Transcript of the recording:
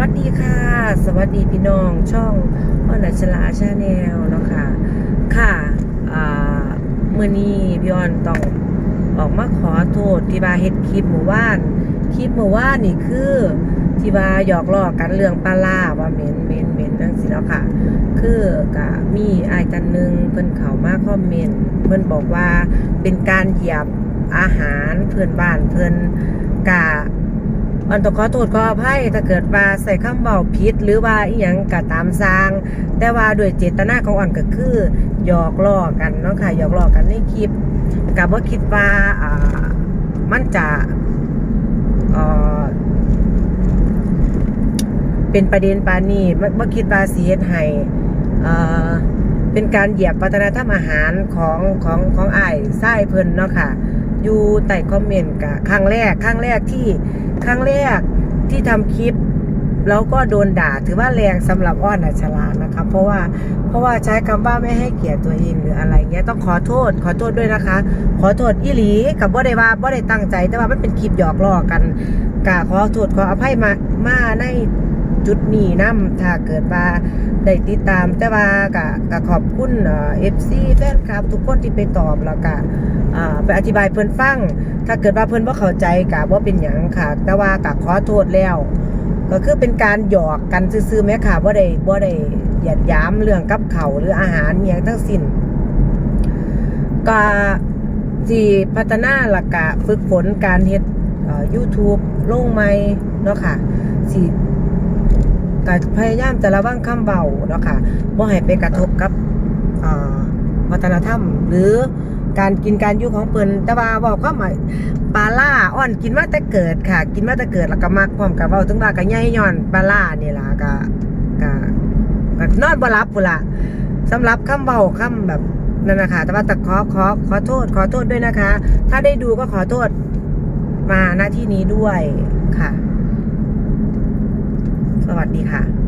วัสดีค่ะ สวัสดีพี่น้องช่องพ่อหนัชลาชาแนลเนาะค่ะ ค่ะอ่ามื่อนี้พี่ออนต้องออกมาขอโทษที่ว่าเฮ็ดคลิปเมื่อวานคลิปเมื่อวานนี่คือที่ว่าหยอกล้อกันเรื่องปลาล่าว่าเหม็นเหม็นเหม็นจังสิแล้วค่ะ คือกะมีอายกันนึงเพิ่นเขามาคอมเมนต์เพิ่นบอกว่าเป็นการเหยียบอาหารเพื่อนบ้านเพิ่อนกะ อันต้องขอโทษขออภัยถ้าเกิดว่าใส่คำเบาผิดหรือว่าอีหยังก็ตามสร้าง แต่ว่าโดยเจตนาของอ่อนก็คือหยอกล้อกันเนาะค่ะหยอกล้อกันในคลิปกับว่าคิดว่าอ่ามันจะเอ่อเป็นประเด็นปานนี้ว่าคิดว่าสีเฮ็ดให้เอ่อเป็นการเหยียบวัฒนธรรมอาหารของของของไอ้ไส้เพิ่นเนาะค่ะ อยู่ใต้คอมเมนต์กับครั้งแรกครั้งแรกที่ครั้งแรกที่ทำคลิปแล้วก็โดนด่าถือว่าแรงสำหรับอ้อนอัชรานะคะ เพราะว่าเพราะว่าใช้คำว่าไม่ให้เกียรติตัวเองหรืออะไรเงี้ยต้องขอโทษ ขอโทษด้วยนะคะ ขอโทษอีหลีกับบ่ได้ว่าบ่ได้ตั้งใจ แต่ว่ามันเป็นคลิปหยอกล้อกันกะขอโทษขออภัยมามาใน จุดนี้นํถ้าเกิดว่าได้ติดตาม แต่ว่ากะกะขอบคุณเอฟซีแฟนคลับ ทุกคนที่ไปตอบแล้วกะไปอธิบายเพิ่อนฟัง ถ้าเกิดว่าเพิ่อนบ่าเข้าใจกะว่าเป็นหยังค่ะ แต่ว่ากะขอโทษแล้ว ก็คือเป็นการหยอกกันซื่อๆแม่ค่ะบ่าได้บ่ได้หยียดยามเรื่องกับเขาหรืออาหารอหย่างทั้งสิ้นก็ที่พัฒนาหลักกะฝึกฝนการเฮ็ดเอ่อ YouTube ลงใหม่เนาะค่ะสิ ก็พยายามจะระวังคำเบาเนาะค่ะบ่ให้ไปกระทบกับวัฒนธรรม หรือการกินการยู่ของเพิ่นแต่ว่าบอกควาหมายปลาล่าอ่อนกินมาแต่เกิดค่ะ กินมาแต่เกิดแล้วก็มักพร้อมกับเว้าถึงว่าก็ใหญ่ย้อนปลาล่านี่ล่ะก็ก็ก็นอนบ่หลับพุ่นล่ะสำหรับคำเว้าคำแบบนั่นนะคะแต่ว่าต่ขอขอขอโทษ ขอโทษด้วยนะคะ ถ้าได้ดูก็ขอโทษมาหน้าที่นี้ด้วยค่ะ ดีค่ะ